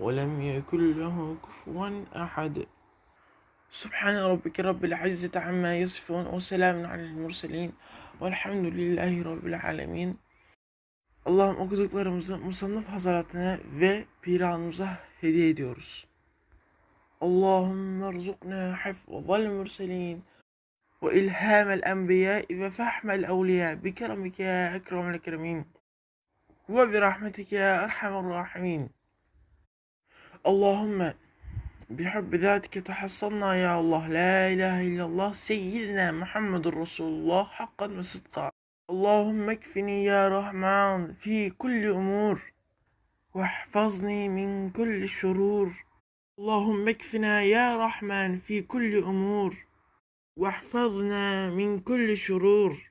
ولم يكن له كفوا أحد سبحان ربك رب العزة عما يصفون وسلام على المرسلين والحمد لله رب العالمين Allah'ım okuduklarımızı musannaf hazaratına ve piranımıza hediye ediyoruz. Allahümme rızukna hafzal mürselin ve ilhamel enbiya ve fahmel evliya bi keremike ya ekremel ekremin ve bi rahmetike erhamer rahimin. Allahümme بحب ذاتك تحصلنا يا الله. لا إله إلا الله. سيدنا محمد رسول الله حقا وصدقا. اللهم اكفني يا رحمن في كل أمور واحفظني من كل شرور اللهم اكفنا يا رحمن في كل أمور واحفظنا من كل شرور.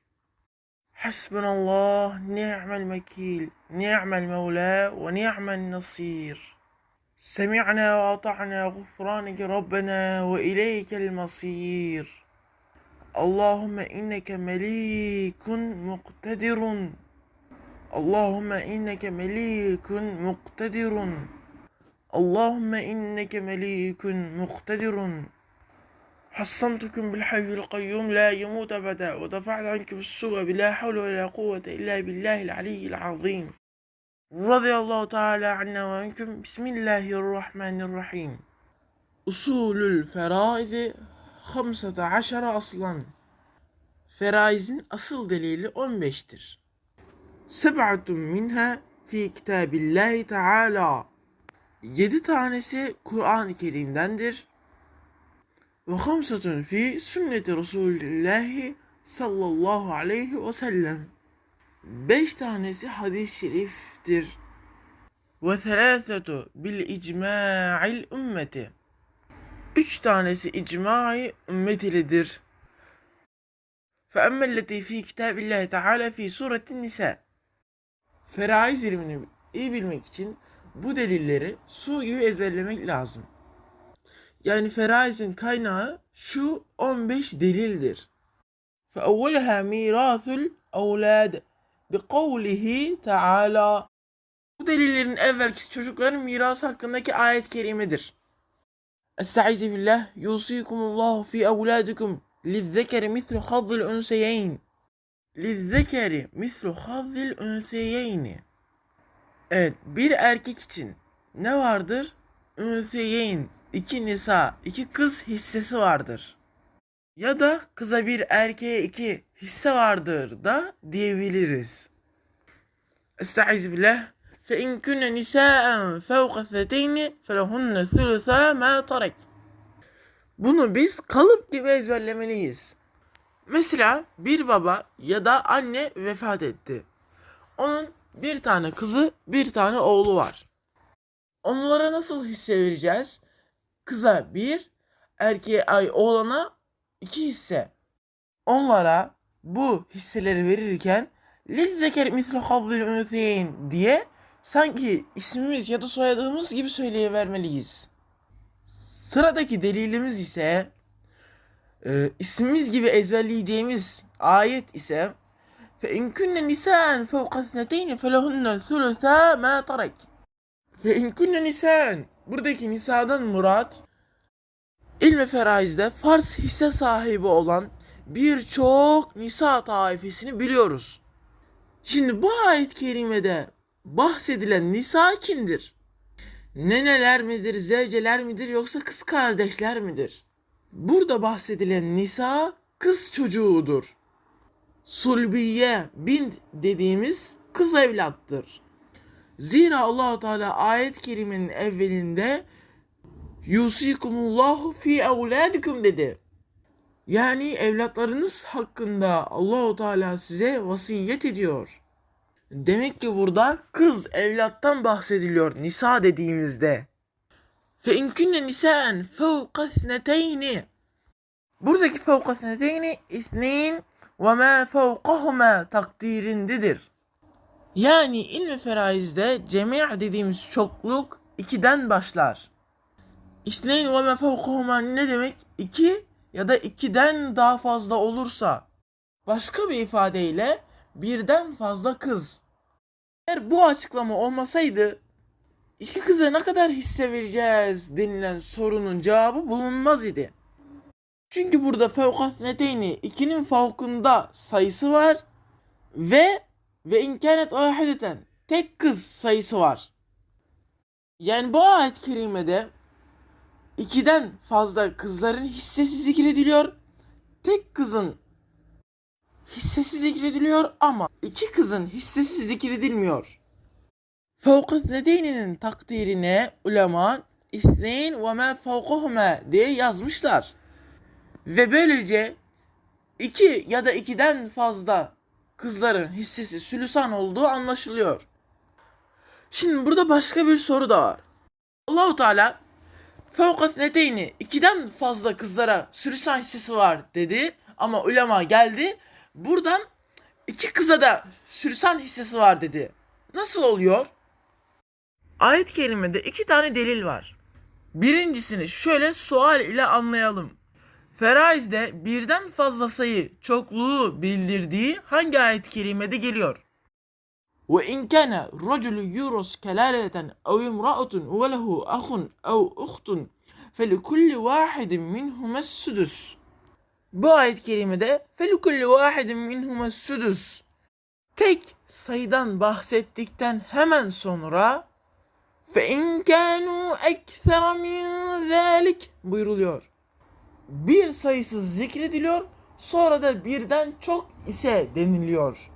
حسبنا الله نعم المكيل نعم المولى ونعم النصير. سمعنا وأطعنا غفرانك ربنا وإليك المصير. اللهم إنك مليك مقتدر. اللهم إنك مليك مقتدر. اللهم إنك مليك مقتدر. حصنتكم بالحي القيوم لا يموت أبدا ودفعت عنكم السوء بلا حول ولا قوة إلا بالله العلي العظيم. Radıyallahu Teala anne ve hüküm. Bismillahirrahmanirrahim. Usulül feraizi 15 aslan. Feraizin asıl delili 15'tir. Seb'atun minha fi kitabillahi teala. Yedi tanesi Kur'an-ı Kerim'dendir. Ve hamsatun fi sünneti Resulillahi sallallahu aleyhi ve sellem. Beş tanesi hadis-i şeriftir. Ve thelâthetu bil icma'il ümmeti. Üç tanesi icmai ümmet iledir. فأما التي في كتاب الله تعالى في سورة النساء Feraiz ilmini iyi bilmek için bu delilleri su gibi ezberlemek lazım. Yani feraizin kaynağı şu 15 delildir. فأولها ميراث bi kavlihi teala. Bu delillerin evvelkisi çocukların mirası hakkındaki ayet-i kerimedir. Estaizu billah yusikumullahu fi evladikum lizzekeri mislu hazzil ünseyeyn. Lizzekeri mislu hazzil ünseyeyni. Evet bir erkek için ne vardır? Ünseyeyn iki nisa iki kız hissesi vardır Ya da kıza bir erkeğe iki hisse vardır da diyebiliriz. Estaizu billah فإن كن نساء فوق اثنتين فلهن ثلثا ما ترك Bunu biz kalıp gibi ezberlemeliyiz. Mesela bir baba ya da anne vefat etti. Onun bir tane kızı, bir tane oğlu var. Onlara nasıl hisse vereceğiz? Kıza bir, erkeğe ay oğlana iki hisse. Onlara bu hisseleri verirken لِذَّكَرْ مِثْلُ حَظِّ الْاُنْثَيْنِ diye sanki ismimiz ya da soyadımız gibi söyleyivermeliyiz. Sıradaki delilimiz ise e, ismimiz gibi ezberleyeceğimiz ayet ise فَاِنْ كُنَّ نِسَاءً فَوْقَ اثْنَتَيْنِ فَلَهُنَّ ثُلُثَا مَا تَرَكْ فَاِنْ كُنَّ نِسَاءً Buradaki nisadan murat ilmi feraizde farz hisse sahibi olan birçok nisa taifesini biliyoruz. Şimdi bu ayet-i kerimede bahsedilen nisa kimdir? Neneler midir, zevceler midir yoksa kız kardeşler midir? Burada bahsedilen nisa kız çocuğudur. Sulbiye bint dediğimiz kız evlattır. Zira Allahu Teala ayet-i kerimenin evvelinde Yusikumullahu fi evladikum dedi. Yani evlatlarınız hakkında Allahu Teala size vasiyet ediyor. Demek ki burada kız evlattan bahsediliyor nisa dediğimizde. Fe in kunne nisaen thneteyni. Buradaki fevqa thneteyni ithneyn ve ma fevqahuma takdirindedir. Yani ilmi feraizde cemi' dediğimiz çokluk ikiden başlar. İthneyn ve ma fevqahuma ne demek? İki ya da ikiden daha fazla olursa. Başka bir ifadeyle birden fazla kız. Eğer bu açıklama olmasaydı iki kıza ne kadar hisse vereceğiz denilen sorunun cevabı bulunmaz idi. Çünkü burada fevkat neteyni ikinin fevkunda sayısı var ve ve imkanet ahideten tek kız sayısı var. Yani bu ayet-i kerimede ikiden fazla kızların hissesi zikrediliyor. Tek kızın hissesi zikrediliyor ama iki kızın hissesi zikredilmiyor. Fevkat nedeninin takdirine ulema İthneyn ve ma fevkahuma diye yazmışlar. Ve böylece iki ya da ikiden fazla kızların hissesi sülüsan olduğu anlaşılıyor. Şimdi burada başka bir soru da var. Allahu Teala fevkat neteyni ikiden fazla kızlara sülüsan hissesi var dedi ama ulema geldi buradan iki kıza da sülüsan hissesi var dedi. Nasıl oluyor? Ayet-i kerimede iki tane delil var. Birincisini şöyle sual ile anlayalım. Feraizde birden fazla sayı çokluğu bildirdiği hangi ayet-i kerimede geliyor? Ve in kana raculu yurus kelaleten ev imra'atun ve lehu ahun ev uhtun felikulli vahidin minhumes sudus. Bu ayet-i kerimede felikulli vahidin minhumes sudus. Tek sayıdan bahsettikten hemen sonra fe in kanu ekser min zalik buyruluyor. Bir sayısı zikrediliyor, sonra da birden çok ise deniliyor.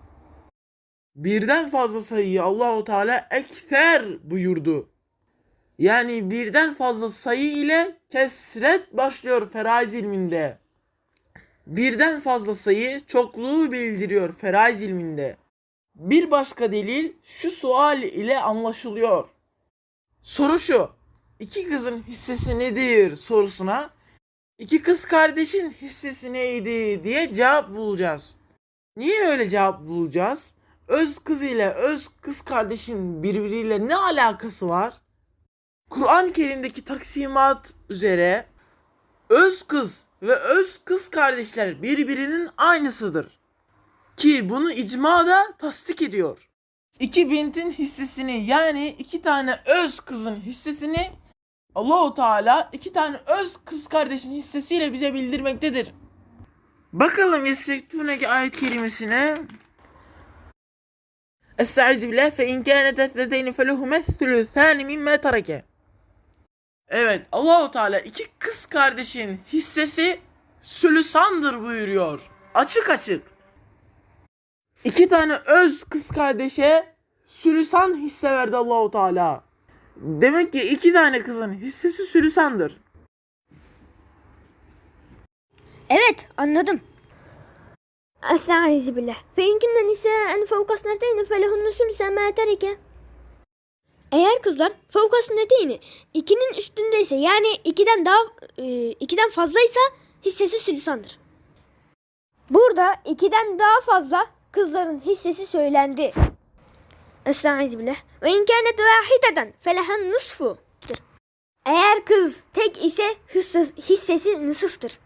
Birden fazla sayıyı Allahu Teala ekser buyurdu. Yani birden fazla sayı ile kesret başlıyor feraiz ilminde. Birden fazla sayı çokluğu bildiriyor feraiz ilminde. Bir başka delil şu sual ile anlaşılıyor. Soru şu. İki kızın hissesi nedir sorusuna iki kız kardeşin hissesi neydi diye cevap bulacağız. Niye öyle cevap bulacağız? Öz kız ile öz kız kardeşin birbiriyle ne alakası var? Kur'an-ı Kerim'deki taksimat üzere öz kız ve öz kız kardeşler birbirinin aynısıdır. Ki bunu icma da tasdik ediyor. İki bintin hissesini yani iki tane öz kızın hissesini Allahu Teala iki tane öz kız kardeşin hissesiyle bize bildirmektedir. Bakalım Yestektuneki ayet kelimesine. Estaizu billah fe in kânet ethdeyni feluhume thülüthâni mimmâ tereke. Evet Allahu Teala iki kız kardeşin hissesi sülüsandır buyuruyor. Açık açık. İki tane öz kız kardeşe sülüsan hisse verdi Allahu Teala. Demek ki iki tane kızın hissesi sülüsandır. Evet anladım. Billah. Fe in kunna nisa'en fevka sneteyni felehunne sülüse ma tereke. Eğer kızlar fevka sneteyni ikinin üstündeyse yani ikiden daha e, ikiden fazlaysa hissesi sülüsandır. Burada ikiden daha fazla kızların hissesi söylendi. Estaizu billah. Ve in kânet vâhideden felehen nısfu. Eğer kız tek ise hissesi, hissesi nısıftır.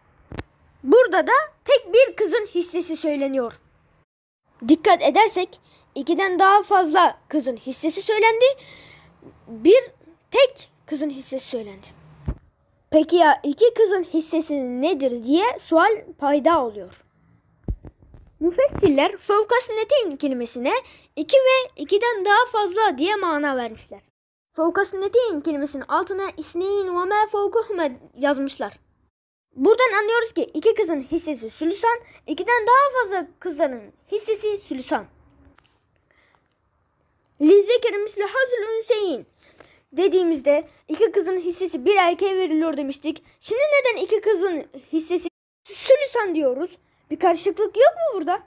Burada da tek bir kızın hissesi söyleniyor. Dikkat edersek ikiden daha fazla kızın hissesi söylendi. Bir tek kızın hissesi söylendi. Peki ya iki kızın hissesi nedir diye sual payda oluyor. Müfessirler fevkasneteyn kelimesine iki ve ikiden daha fazla diye mana vermişler. Fevkasneteyn kelimesinin altına isneyn ve ma fevkuhme yazmışlar. Buradan anlıyoruz ki iki kızın hissesi sülüsan, ikiden daha fazla kızların hissesi sülüsan. Lizzekeri misli hazıl ünseyin dediğimizde iki kızın hissesi bir erkeğe veriliyor demiştik. Şimdi neden iki kızın hissesi sülüsan diyoruz? Bir karışıklık yok mu burada?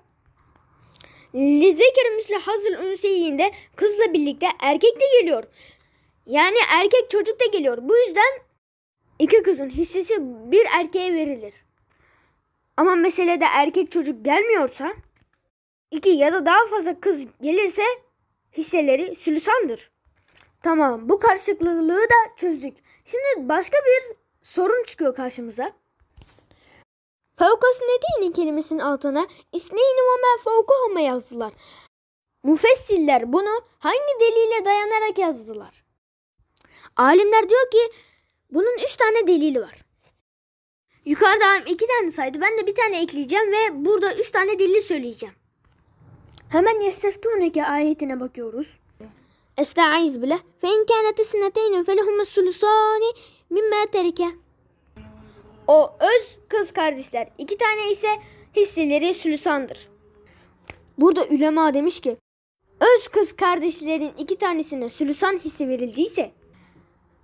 Lizzekeri misli hazıl ünseyinde kızla birlikte erkek de geliyor. Yani erkek çocuk da geliyor. Bu yüzden iki kızın hissesi bir erkeğe verilir. Ama meselede erkek çocuk gelmiyorsa iki ya da daha fazla kız gelirse hisseleri sülüsandır. Tamam bu karışıklığı da çözdük. Şimdi başka bir sorun çıkıyor karşımıza. Fevkasneteyni kelimesinin altına isneyni ve ma fevkuhuma yazdılar. Müfessiller bunu hangi delile dayanarak yazdılar? Alimler diyor ki bunun üç tane delili var. Yukarıda iki tane saydı. Ben de bir tane ekleyeceğim ve burada üç tane delil söyleyeceğim. Hemen yesteftuneke ayetine bakıyoruz. Estaiz bile. Fe in kânet isneteyni felehumme sulusani mimme terike. O öz kız kardeşler. iki tane ise hisseleri sülüsandır. Burada ülema demiş ki öz kız kardeşlerin iki tanesine sülüsan hissi verildiyse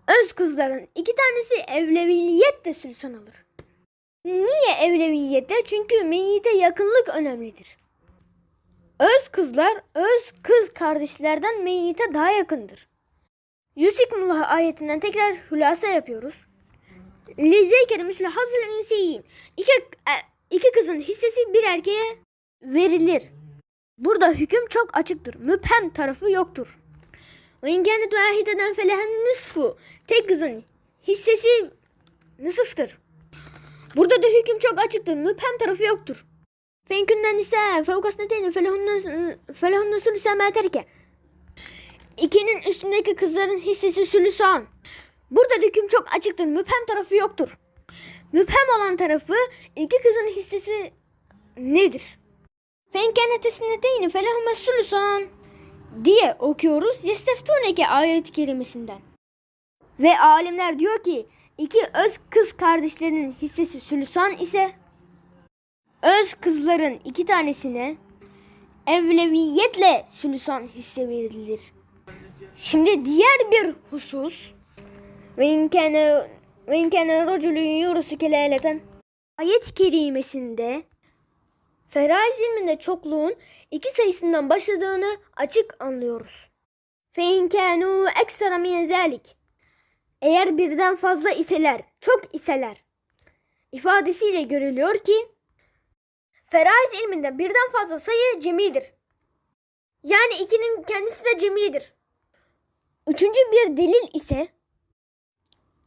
öz kızların iki tanesi evleviyet de sülüsan alır. Niye evleviyette? Çünkü meyyite yakınlık önemlidir. Öz kızlar öz kız kardeşlerden meyyite daha yakındır. Yusikumullah ayetinden tekrar hülasa yapıyoruz. Lizekeri misli hazır insiyin. İki, e, iki kızın hissesi bir erkeğe verilir. Burada hüküm çok açıktır. Müphem tarafı yoktur. Ve kendi vahideden felehen nısfu. Tek kızın hissesi nısıftır. Burada da hüküm çok açıktır. Müphem tarafı yoktur. Fenkünden ise fevkasneteyni felehunna sülüse meterke. İkinin üstündeki kızların hissesi sülüsan. Burada hüküm çok açıktır. Müphem tarafı yoktur. Müphem olan tarafı iki kızın hissesi nedir? Fenkenetesine değil felehunna sülüsan diye okuyoruz. Yesteftuneke ayet kelimesinden. Ve alimler diyor ki iki öz kız kardeşlerinin hissesi sülüsan ise öz kızların iki tanesine evleviyetle sülüsan hisse verilir. Şimdi diğer bir husus ve inkâne ve inkâne racülün yurusu kelâleten ayet kerimesinde Feraiz ilminde çokluğun iki sayısından başladığını açık anlıyoruz. Fe inkânu ekstra min zâlik. Eğer birden fazla iseler, çok iseler ifadesiyle görülüyor ki Feraiz ilminde birden fazla sayı cemidir. Yani ikinin kendisi de cemidir. Üçüncü bir delil ise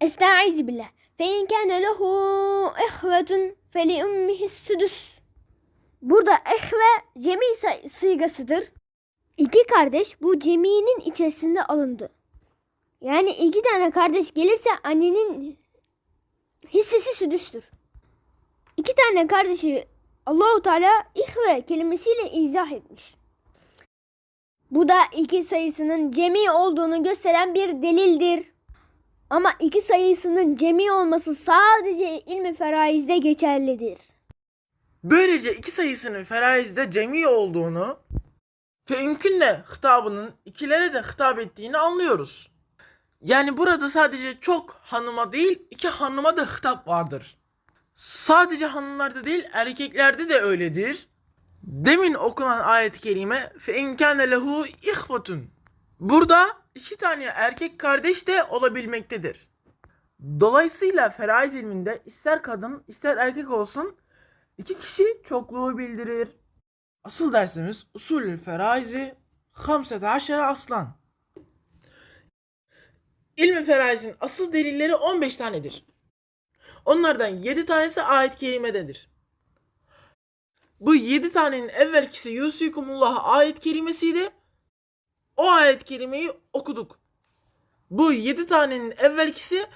Estaiz billah. Fe in kâne lehu ehvetun fe li sudus. Burada ehve cemi sıygasıdır. İki kardeş bu ceminin içerisinde alındı. Yani iki tane kardeş gelirse annenin hissesi südüstür. İki tane kardeşi Allahu Teala ihve kelimesiyle izah etmiş. Bu da iki sayısının cemi olduğunu gösteren bir delildir. Ama iki sayısının cemi olması sadece ilmi feraizde geçerlidir. Böylece iki sayısının feraizde cemi olduğunu ve imkünle hitabının ikilere de hitap ettiğini anlıyoruz. Yani burada sadece çok hanıma değil iki hanıma da hitap vardır. Sadece hanımlarda değil erkeklerde de öyledir. Demin okunan ayet-i kerime fe inkâne lehu ihvetun. Burada iki tane erkek kardeş de olabilmektedir. Dolayısıyla feraiz ilminde ister kadın ister erkek olsun iki kişi çokluğu bildirir. Asıl dersimiz usulü feraizi 15 aslan. İlmi feraizin asıl delilleri 15 tanedir. Onlardan 7 tanesi ayet-i kerimededir. Bu 7 tanenin evvelkisi Yusikumullah ayet-i kerimesiydi. O ayet-i kerimeyi okuduk. Bu 7 tanenin evvelkisi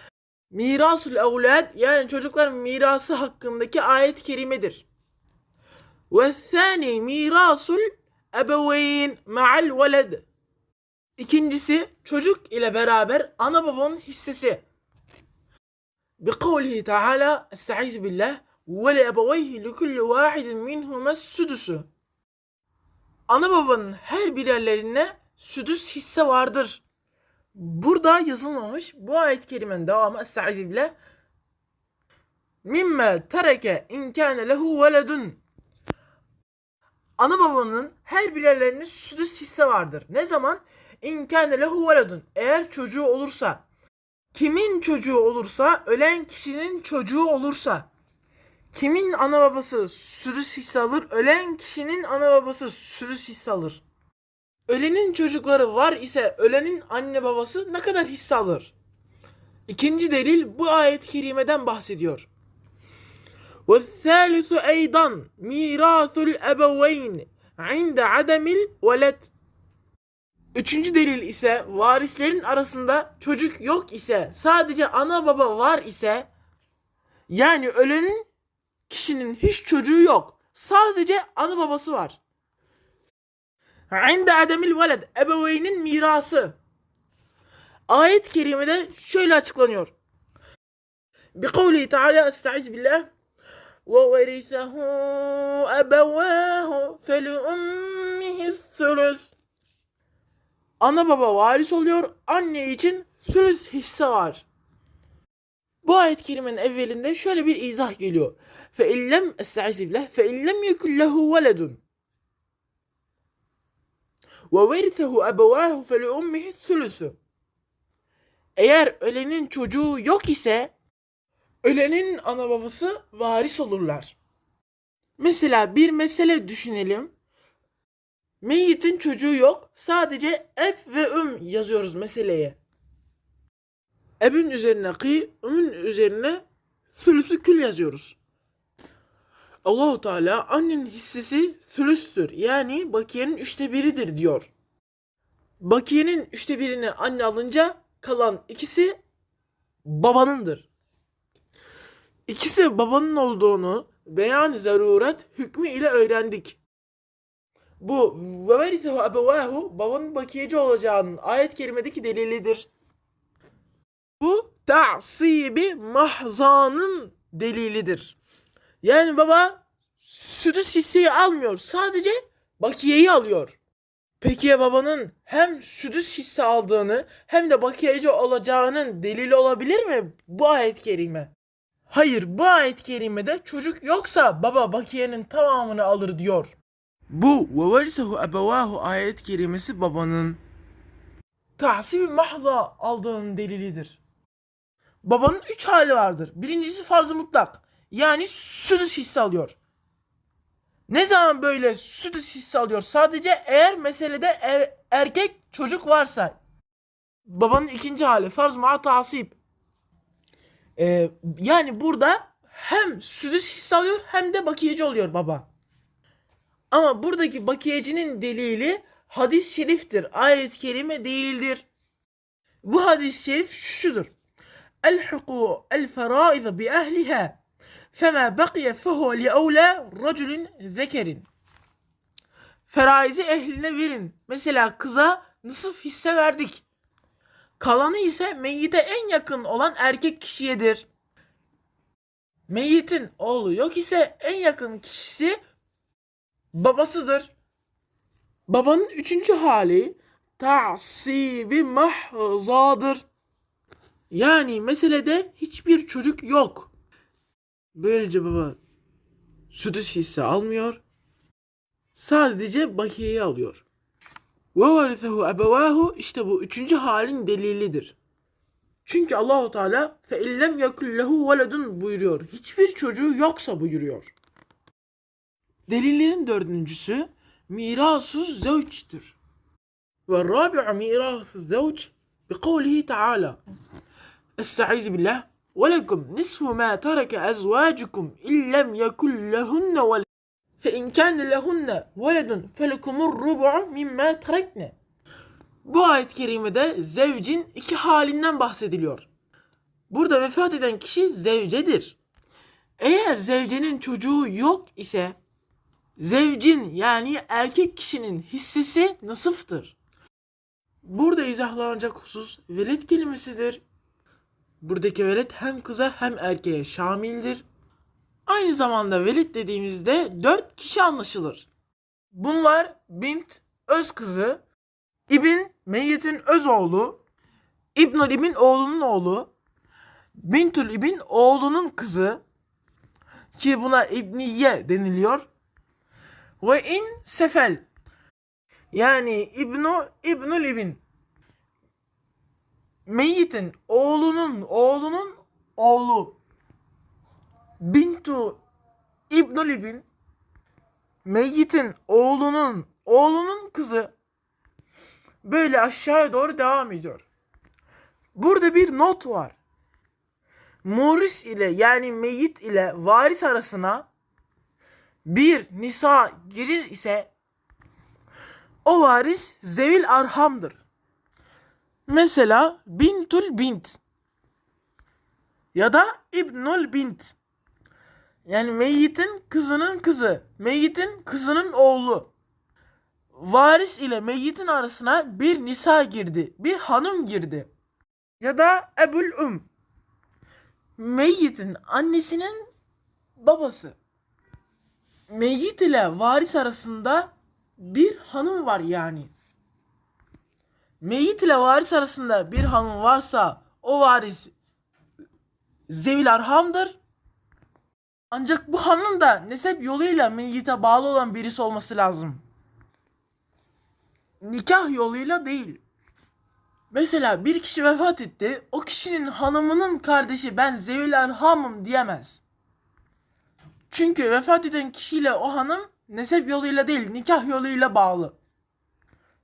Mirasül evlad yani çocukların mirası hakkındaki ayet-i kerimedir. Ve thani mirasul ebeveyn ma'al veled. İkincisi çocuk ile beraber ana babanın hissesi. Bi kavlihi taala estaiz billah ve li ebeveyhi li kulli vahidin minhumes südüsü. Ana babanın her birerlerine südüs hisse vardır. Burada yazılmamış bu ayet-i kerimenin devamı Estaizu billah mimme tereke in kâne lehu veledun Ana babanın her birerlerinin südüs hisse vardır. Ne zaman? İn kâne lehu veledun eğer çocuğu olursa kimin çocuğu olursa ölen kişinin çocuğu olursa kimin ana babası südüs hisse alır ölen kişinin ana babası südüs hisse alır. Ölenin çocukları var ise ölenin anne babası ne kadar hisse alır? İkinci delil bu ayet-i kerimeden bahsediyor. وَالثَّالِثُ اَيْضًا مِيرَاثُ الْأَبَوَيْنِ عِنْدَ عَدَمِ الْوَلَدِ Üçüncü delil ise varislerin arasında çocuk yok ise sadece ana baba var ise yani ölenin kişinin hiç çocuğu yok. Sadece ana babası var. İnde ademil veled ebeveynin mirası. Ayet-i kerimede şöyle açıklanıyor. Bi kavli Teala estaiz billah وَوَرِثَهُ أَبَوَاهُ فَلِأُمِّهِ الثُّلُث Ana baba varis oluyor, anne için sülüs hisse var. Bu ayet-i kerimenin evvelinde şöyle bir izah geliyor. فَاِلَّمْ اَسْتَعِذِ بِاللّٰهِ فَاِلَّمْ يَكُنْ لَهُ وَلَدٌ وَوَرِثَهُ أَبَوَاهُ فَلِأُمِّهِ الثُّلُثُ Eğer ölenin çocuğu yok ise ölenin ana babası varis olurlar. Mesela bir mesele düşünelim. Meyyitin çocuğu yok. Sadece eb ve üm yazıyoruz meseleye. Ebin üzerine kı, ümün üzerine sülüsü kül yazıyoruz. Allahu Teala annenin hissesi sülüstür. Yani bakiyenin üçte biridir diyor. Bakiyenin üçte birini anne alınca kalan ikisi babanındır. İkisi babanın olduğunu beyan zaruret hükmü ile öğrendik. Bu ve verisehu ebevahu babanın bakiyeci olacağının ayet kerimedeki delilidir. Bu ta'sibi mahzanın delilidir. Yani baba südüs hisseyi almıyor. Sadece bakiyeyi alıyor. Peki ya babanın hem südüs hisse aldığını hem de bakiyeci olacağının delili olabilir mi bu ayet-i kerime? Hayır bu ayet-i kerimede çocuk yoksa baba bakiyenin tamamını alır diyor. Bu ve verisehu ebevahu ayet kerimesi babanın tahsibi mahza aldığının delilidir. Babanın üç hali vardır. Birincisi farz-ı mutlak. Yani südüs hisse alıyor. Ne zaman böyle südüs hisse alıyor? Sadece eğer meselede er- erkek çocuk varsa. Babanın ikinci hali farz ma tasip. Ee, yani burada hem südüs hisse alıyor hem de bakiyeci oluyor baba. Ama buradaki bakiyecinin delili hadis-i şeriftir. Ayet-i kerime değildir. Bu hadis-i şerif şudur. Elhiku el feraiz bi ehliha fema bakiye fehu li evla raculin zekerin. Feraizi ehline verin. Mesela kıza nısıf hisse verdik. Kalanı ise meyyite en yakın olan erkek kişiyedir. Meyyitin oğlu yok ise en yakın kişisi babasıdır. Babanın üçüncü hali ta'sibi mahzadır. Yani meselede hiçbir çocuk yok. Böylece baba südüs hisse almıyor. Sadece bakiyeyi alıyor. Ve varisehu ebevahu işte bu üçüncü halin delilidir. Çünkü Allahu Teala fe illem yakul lehu buyuruyor. Hiçbir çocuğu yoksa buyuruyor. Delillerin dördüncüsü mirasuz zevçtir. Ve rabi'u mirasuz zevç bi kavlihi Teala. Estaizu billah. وَلَكُمْ نِصْفُ مَا تَرَكَ أَزْوَاجُكُمْ إِنْ لَمْ يَكُنْ لَهُنَّ وَلَدٌ فَإِنْ كَانَ لَهُنَّ وَلَدٌ فَلَكُمُ الرُّبُعُ مِمَّا تَرَكْنَ Bu ayet-i kerimede zevcin iki halinden bahsediliyor. Burada vefat eden kişi zevcedir. Eğer zevcenin çocuğu yok ise zevcin yani erkek kişinin hissesi nasıftır. Burada izahlanacak husus velet kelimesidir. Buradaki velet hem kıza hem erkeğe şamildir. Aynı zamanda velet dediğimizde dört kişi anlaşılır. Bunlar bint öz kızı, ibn meyyetin öz oğlu, İbnül İbn oğlunun oğlu, Bintül İbn oğlunun kızı ki buna İbniye deniliyor. Ve in sefel yani İbnu İbnül İbn Meyyitin oğlunun oğlunun oğlu Bintu İbnül İbn Meyyitin oğlunun oğlunun kızı böyle aşağıya doğru devam ediyor. Burada bir not var. Muris ile yani meyyit ile varis arasına bir nisa girir ise o varis zevil arhamdır. Mesela bintul bint ya da ibnul bint. Yani meyyitin kızının kızı, meyyitin kızının oğlu. Varis ile meyyitin arasına bir nisa girdi, bir hanım girdi. Ya da ebul um. Meyyitin annesinin babası. Meyyit ile varis arasında bir hanım var yani. Meyyit ile varis arasında bir hanım varsa o varis zevil arhamdır. Ancak bu hanım da nesep yoluyla meyyite bağlı olan birisi olması lazım. Nikah yoluyla değil. Mesela bir kişi vefat etti. O kişinin hanımının kardeşi ben zevil arhamım diyemez. Çünkü vefat eden kişiyle o hanım nesep yoluyla değil nikah yoluyla bağlı.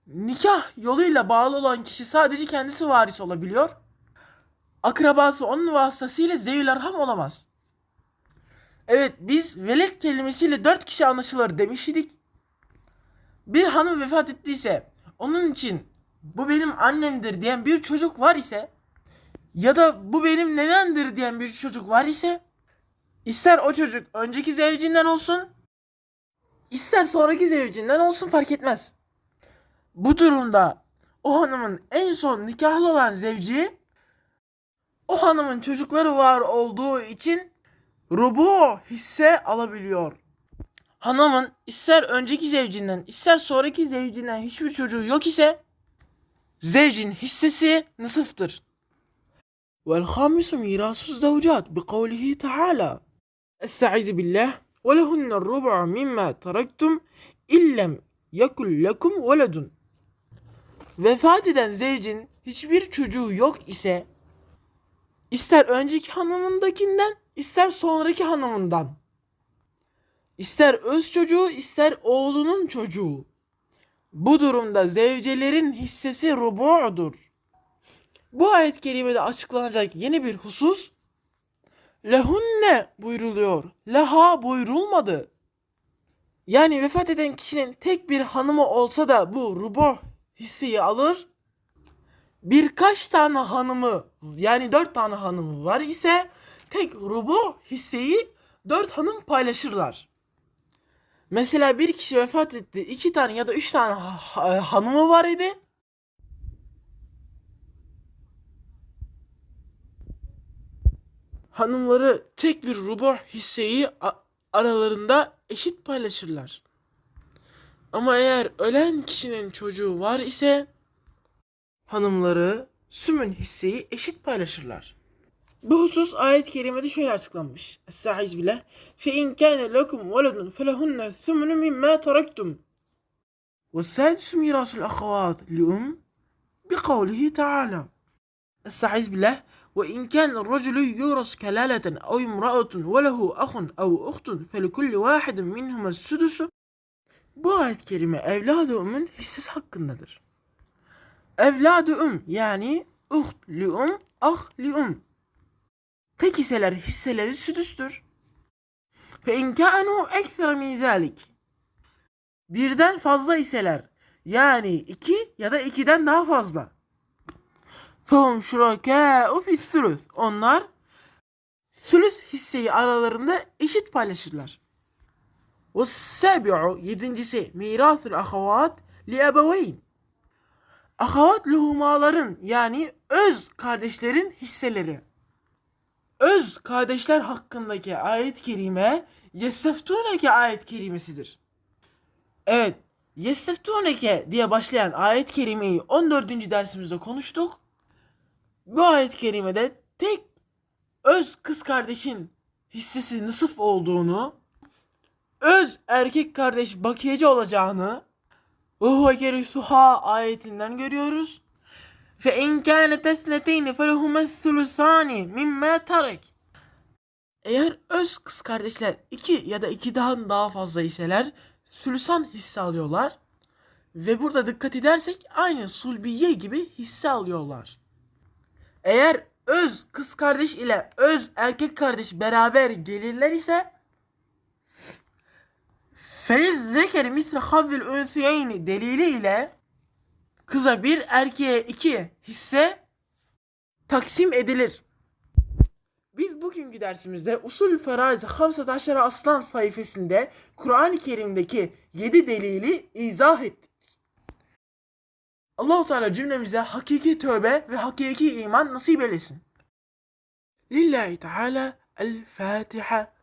Nikah yoluyla bağlı olan kişi sadece kendisi varis olabiliyor. Akrabası onun vasıtasıyla zevil arham olamaz. Evet biz velet kelimesiyle dört kişi anlaşılır demiştik. Bir hanım vefat ettiyse onun için bu benim annemdir diyen bir çocuk var ise ya da bu benim nenemdir diyen bir çocuk var ise ister o çocuk önceki zevcinden olsun ister sonraki zevcinden olsun fark etmez. Bu durumda o hanımın en son nikahlı olan zevci o hanımın çocukları var olduğu için rubu hisse alabiliyor. Hanımın ister önceki zevcinden ister sonraki zevcinden hiçbir çocuğu yok ise zevcin hissesi nısıftır. والخامس ميراث الزوجات بقوله تعالى استعيذ بالله ولهن الربع مما تركتم إن لم يكن لكم ولد Vefat eden zevcin hiçbir çocuğu yok ise ister önceki hanımındakinden ister sonraki hanımından ister öz çocuğu ister oğlunun çocuğu bu durumda zevcelerin hissesi rubu'dur. Bu ayet-i kerimede açıklanacak yeni bir husus lehunne buyruluyor. Leha buyrulmadı. Yani vefat eden kişinin tek bir hanımı olsa da bu rubu hisseyi alır. Birkaç tane hanımı yani dört tane hanımı var ise tek rubu hisseyi dört hanım paylaşırlar. Mesela bir kişi vefat etti. iki tane ya da üç tane ha- ha- hanımı var idi. Hanımları tek bir rubu hisseyi aralarında eşit paylaşırlar. Ama eğer ölen kişinin çocuğu var ise hanımları sümün hisseyi eşit paylaşırlar. Bu husus ayet-i kerimede şöyle açıklanmış. Es-Sa'iz bile. Fe in kâne lekum veledun felehunne thumunu mimmâ taraktum. Ve sâdis mirâsul akhawât li'um bi ta'ala. Es-Sa'iz bile. Ve in kâne racülü yuras kelâleten ev imra'atun ve lehu ahun ev uhtun felikul vâhidin minhuma südüsü bu ayet-i kerime evladı ümün hissesi hakkındadır. Evladı üm yani uht li um, ah li um. Tek hisseler hisseleri südüstür. Fe in kânu ekser min zâlik. Birden fazla hisseler yani iki ya da ikiden daha fazla. Fehum şurakâ'u fi sülüs. Onlar sülüs hisseyi aralarında eşit paylaşırlar. Ve sabi'u yedincisi mirathul ahavat li ebeveyn. Ahavat luhumaların yani öz kardeşlerin hisseleri. Öz kardeşler hakkındaki ayet-i kerime yesseftuneke ayet-i kerimesidir. Evet, yesseftuneke diye başlayan ayet-i kerimeyi 14. dersimizde konuştuk. Bu ayet-i kerimede tek öz kız kardeşin hissesi nısıf olduğunu öz erkek kardeş bakiyeci olacağını huve kerisuha ayetinden görüyoruz. İn kânet esneteyni felehume thuluthani mimmâ tarek. Eğer öz kız kardeşler iki ya da ikiden daha fazla iseler sülüsan hisse alıyorlar. Ve burada dikkat edersek aynı sulbiye gibi hisse alıyorlar. Eğer öz kız kardeş ile öz erkek kardeş beraber gelirler ise Feliz zekeri misli havvil ünsiyeyni delili ile kıza bir erkeğe iki hisse taksim edilir. Biz bugünkü dersimizde usul feraiz hamsat aşara aslan sayfasında Kur'an-ı Kerim'deki 7 delili izah ettik. Allahu Teala cümlemize hakiki tövbe ve hakiki iman nasip eylesin. Lillahi Teala El Fatiha.